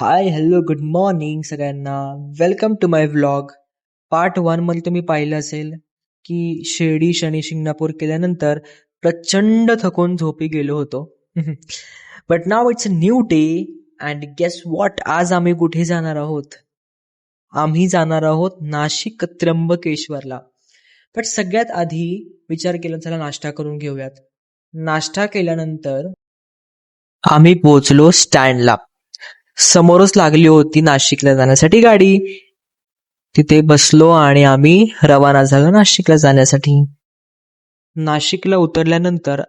हाय hello good morning सगळ्यांना. Welcome to my vlog part वनमध्ये तुम्ही पाहिलं असेल की शिर्डी शनी शिंगणापूर केल्यानंतर प्रचंड थकून झोपी गेलो होतो. But now it's a new day and guess what आज आम्ही कुठे जाणार आहोत? आम्ही जाणार आहोत नाशिक त्र्यंबकेश्वरला. बट सगळ्यात आधी विचार केला चला नाश्ता करून घेऊयात. नाश्ता केल्यानंतर आम्ही पोहोचलो स्टँडला. समोरच लागली होती नाशिकला जाण्यासाठी गाडी. तिथे बसलो आणि आम्ही रवाना झालो नाशिकला जाण्यासाठी. नाशिकला उतरल्यानंतर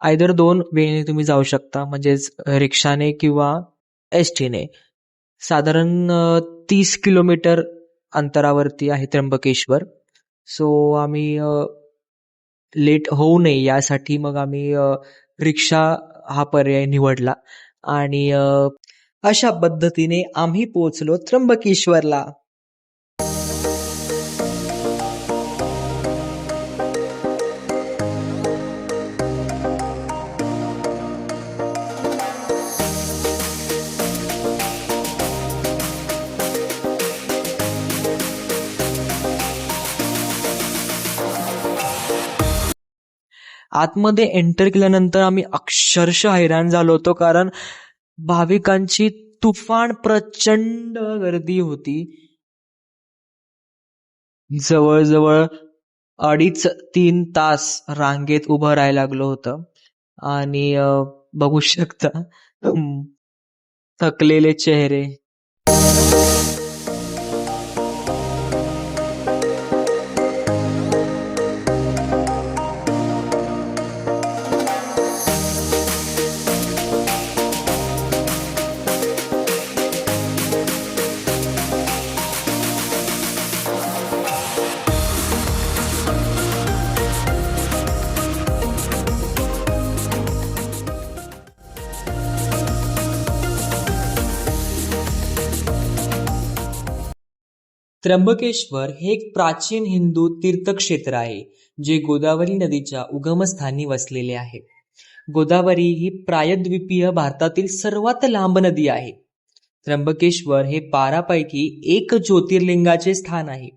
आयदर दोन वेळेने तुम्ही जाऊ शकता म्हणजेच रिक्षाने किंवा एस टीने साधारण तीस किलोमीटर अंतरावरती आहे त्र्यंबकेश्वर. सो आम्ही लेट होऊ नये यासाठी मग आम्ही रिक्षा हा पर्याय निवडला. आणि अशा पद्धतीने आम्ही पोहोचलो त्र्यंबकेश्वरला. आतमध्ये एंटर केल्यानंतर आम्ही अक्षरशः हैराण झालो होतो कारण भाविकांची तुफान प्रचंड गर्दी होती. जवळजवळ अडीच तीन तास रांगेत उभं राहायला लागलो होतं. आणि बघू शकता थकलेले चेहरे. त्र्यंबकेश्वर हे एक प्राचीन हिंदू तीर्थक्षेत्र आहे जे गोदावरी नदीच्या उगमस्थानी वसलेले आहे. गोदावरी ही प्रायद्वीपीय भारतातील सर्वात लांब नदी आहे. त्र्यंबकेश्वर हे बारापैकी एक ज्योतिर्लिंगाचे स्थान आहे.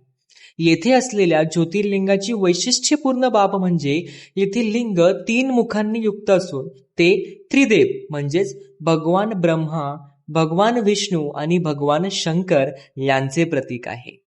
येथे असलेल्या ज्योतिर्लिंगाची वैशिष्ट्यपूर्ण बाब म्हणजे येथील लिंग तीन मुखांनी युक्त असून ते त्रिदेव म्हणजेच भगवान ब्रह्मा भगवान विष्णू आणि भगवान शंकर यांचे प्रतीक आहे.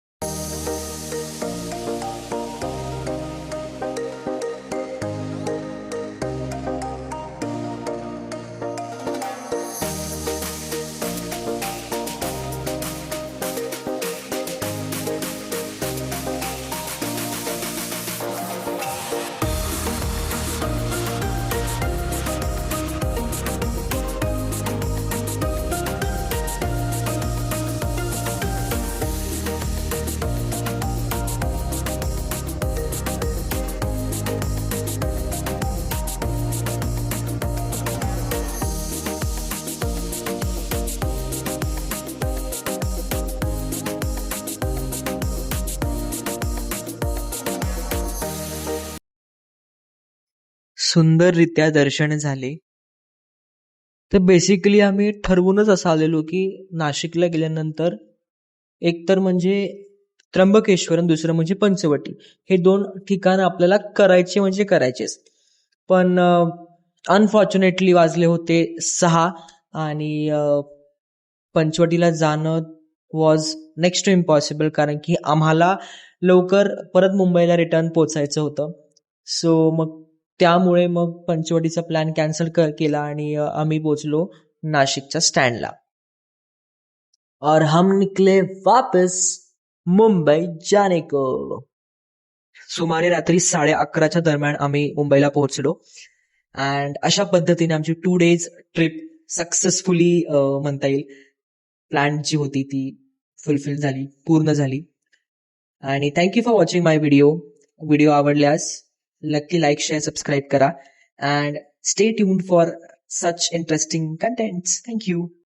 सुंदररित्या दर्शन झाले. तर बेसिकली आम्ही ठरवूनच असं आलेलो की नाशिकला गेल्यानंतर एकतर म्हणजे त्र्यंबकेश्वर आणि दुसरं म्हणजे पंचवटी. हे दोन ठिकाण आपल्याला करायचे म्हणजे करायचेच. पण अनफॉर्च्युनेटली वाजले होते सहा आणि पंचवटीला जाणं वॉज नेक्स्ट टू इम्पॉसिबल कारण की आम्हाला लवकर परत मुंबईला रिटर्न पोचायचं होतं. सो मग त्यामुळे मग पंचवटीचा प्लॅन कॅन्सल कर केला आणि आम्ही पोचलो नाशिकच्या स्टँडला और हम निकले वापस मुंबई जाने को सुमारे रात्री साडे अकराच्या दरम्यान आम्ही मुंबईला पोहोचलो. अँड अशा पद्धतीने आमची टू डेज ट्रिप सक्सेसफुली म्हणता येईल. प्लॅन जी होती ती फुलफिल झाली पूर्ण झाली. आणि thank you for watching my video video आवडल्यास नक्की लाईक शेअर सबस्क्राईब करा and stay tuned for such interesting contents thank you